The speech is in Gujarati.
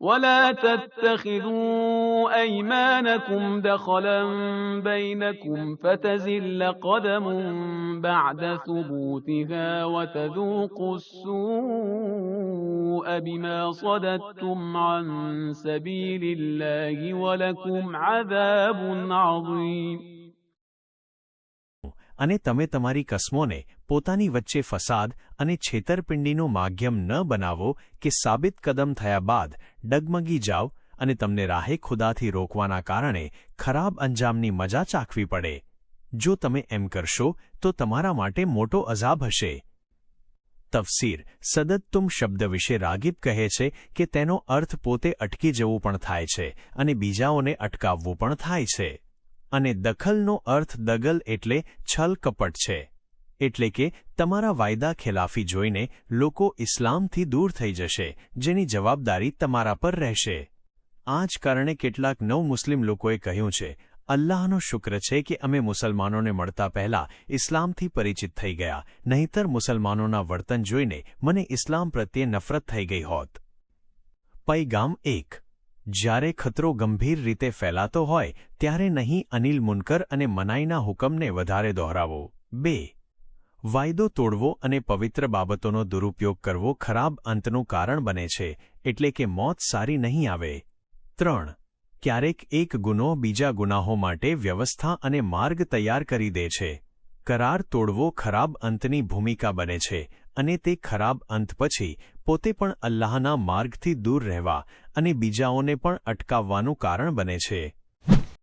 ولا تتخذوا أيمانكم دخلا بينكم فتزل قدم بعد ثبوتها وتذوقوا السوء بما صددتم عن سبيل الله ولكم عذاب عظيم અને તમે તમારી કસમોને પોતાની વચ્ચે ફસાદ અને છેતરપિંડીનું માધ્યમ ન બનાવો કે સાબિત કદમ થયા બાદ ડગમગી જાઓ અને તમને રાહે ખુદાથી રોકવાના કારણે ખરાબ અંજામની મજા ચાખવી પડે. જો તમે એમ કરશો, તો તમારા માટે મોટો અઝાબ હશે. તફસીર સદત્તુમ શબ્દ વિશે રાગીબ કહે છે કે તેનો અર્થ પોતે અટકી જવું પણ થાય છે અને બીજાઓને અટકાવવું પણ થાય છે. અને દખલનો અર્થ દગલ એટલે છલ કપટ છે. એટલે કે તમારા વાયદા ખેલાફી જોઈને લોકો ઇસ્લામથી દૂર થઈ જશે, જેની જવાબદારી તમારા પર રહેશે. આ જ કારણે કેટલાક નવ મુસ્લિમ લોકોએ કહ્યું છે, અલ્લાહનો શુક્ર છે કે અમે મુસલમાનોને મળતા પહેલા ઇસ્લામથી પરિચિત થઈ ગયા, નહીંતર મુસલમાનોના વર્તન જોઈને મને ઇસ્લામ પ્રત્યે નફરત થઈ ગઈ હોત. પૈગામ એક જ્યારે ખતરો ગંભીર રીતે ફેલાતો હોય, ત્યારે નહીં અનિલ મુનકર અને મનાઈના હુકમને વધારે દોહરાવો. બે. વાયદો તોડવો અને પવિત્ર બાબતોનો દુરુપયોગ કરવો ખરાબ અંતનું કારણ બને છે, એટલે કે મોત સારી નહીં આવે. ત્રણ. ક્યારેક એક ગુનો બીજા ગુનાહો માટે વ્યવસ્થા અને માર્ગ તૈયાર કરી દે છે. કરાર તોડવો ખરાબ અંતની ભૂમિકા બને છે અને તે ખરાબ અંત પછી પોતે પણ અલ્લાહના માર્ગથી દૂર રહેવા અને બીજાઓને પણ અટકાવવાનું કારણ બને છે.